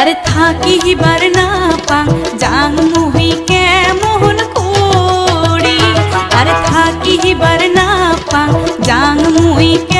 আর থাকিবার না পাং জাং মুহি কেমন করি। আর থাকিবার না পাং জাং মুহি কে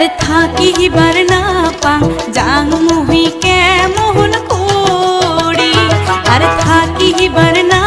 আর থাকিবার না পাং। যাং মুহি কেমন করি। আর থাকি থাকিবার না